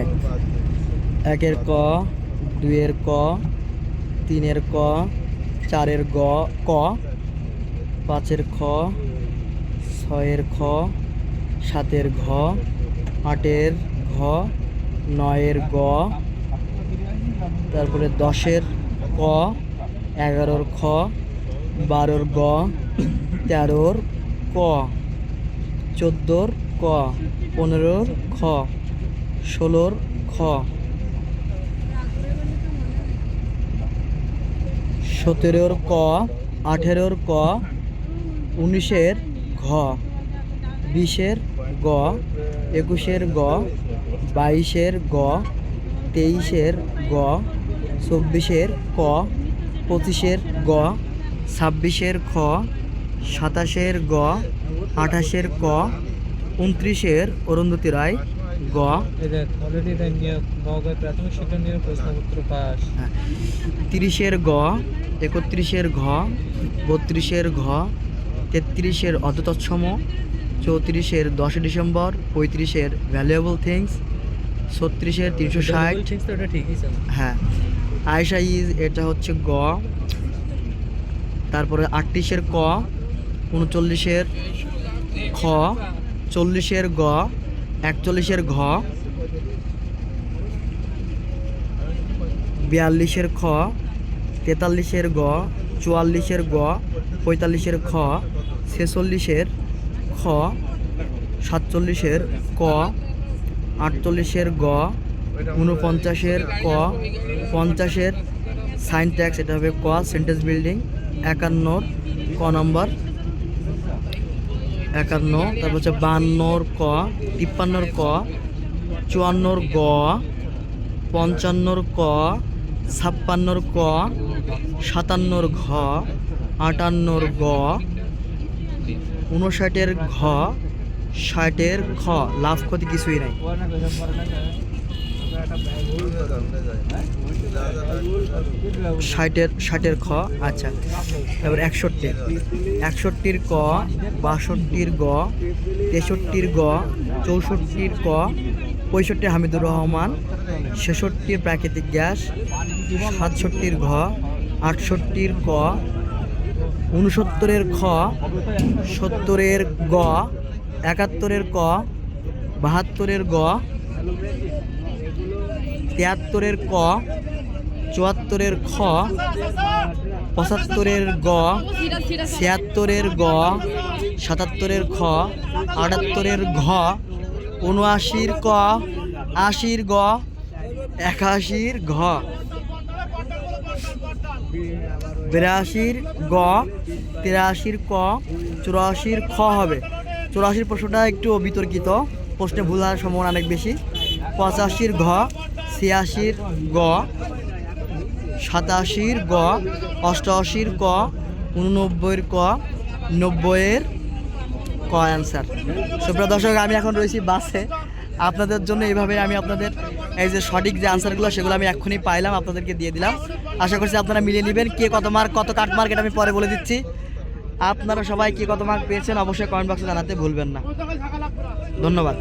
এক। একের ক, দুইয়ের ক, তিনের ক, চারের গ, ক, পাঁচের খ, ছয়ের খ, সাতের ঘ, আটের ঘ, নয়ের গ, তারপরে দশের ক, এগারোর খ, বারোর গ, তেরোর ক। চোদ্দোর ক, পনেরোর খ, ষোলোর খ, সতেরোর ক, আঠেরোর ক, উনিশের ঘ, বিশের গ, একুশের গ, বাইশের গ, তেইশের গ, চব্বিশের ক, পঁচিশের গ, ছাব্বিশের খ সাতাশের গ আঠাশের ক উনত্রিশের অরুন্ধতী রায় গ। পাস। তিরিশের গ একত্রিশের ঘ বত্রিশের ঘ তেত্রিশের অততৎসম চৌত্রিশের দশই ডিসেম্বর পঁয়ত্রিশের ভ্যালুয়েবল থিংস ছত্রিশের তিনশো ষাট। হ্যাঁ। আয়সা ইজ এটা হচ্ছে গ। তারপরে আটত্রিশের ক উনচল্লিশের খ, চল্লিশের গ, একচল্লিশের ঘ, বিয়াল্লিশের খ, তেতাল্লিশের গ, চুয়াল্লিশের গ, পঁয়তাল্লিশের খ, ছেচল্লিশের খ, সাতচল্লিশের ক, আটচল্লিশের গ উনপঞ্চাশের ক, পঞ্চাশের সাইন ট্যাক্স, এটা হবে ক, সেন্টেন্স বিল্ডিং, একান্নর ক নম্বর। একান্ন, তারপর হচ্ছে বান্নর ক, তিপ্পান্নর ক, চুয়ান্নর গ, পঞ্চান্নর ক, ছাপ্পান্নর ক, সাতান্নর ঘ, আটান্নর গ উনষাটের ঘ, ষাটের খ। লাভ ক্ষতি কিছুই নাই। ষাটের ষাটের খ আচ্ছা। তারপর একষট্টি একষট্টির ক, বাষট্টির গ, তেষট্টির গ, চৌষট্টির ক, পঁয়ষট্টি হামিদুর রহমান, ছেষট্টির প্রাকৃতিক গ্যাস, সাতষট্টির ঘ, আটষট্টির ক উনসত্তরের খ, সত্তরের গ, একাত্তরের ক, বাহাত্তরের গ, তিয়াত্তরের ক চুয়াত্তরের খ, পঁচাত্তরের গ, ছিয়াত্তরের গ, সাতাত্তরের খ, আটাত্তরের ঘ, উনআশির ক, আশির গ, একাশির ঘ। বিরাশির গ, তিরাশির ক, চুরাশির খ হবে। চুরাশির প্রশ্নটা একটু বিতর্কিত। প্রশ্নে ভুল হওয়ার সম্ভাবনা অনেক বেশি। পঁচাশির ঘ, ছিয়াশির গ সাতাশির গ, অষ্টআশির ক, উননব্বইয়ের ক, নব্বইয়ের ক অ্যান্সার সুপ্রিয় দর্শক, আমি এখন রয়েছি বাসে। আপনাদের জন্য এইভাবে আমি আপনাদের এই যে সঠিক যে আনসারগুলো সেগুলো আমি এক্ষুনি পাইলাম, আপনাদেরকে দিয়ে দিলাম। আশা করছি আপনারা মিলিয়ে নেবেন কে কত মার্ক কত কাট মার্ক এটা আমি পরে বলে দিচ্ছি। আপনারা সবাই কে কত মার্ক পেয়েছেন, অবশ্যই কমেন্ট বক্সে জানাতে ভুলবেন না। ধন্যবাদ।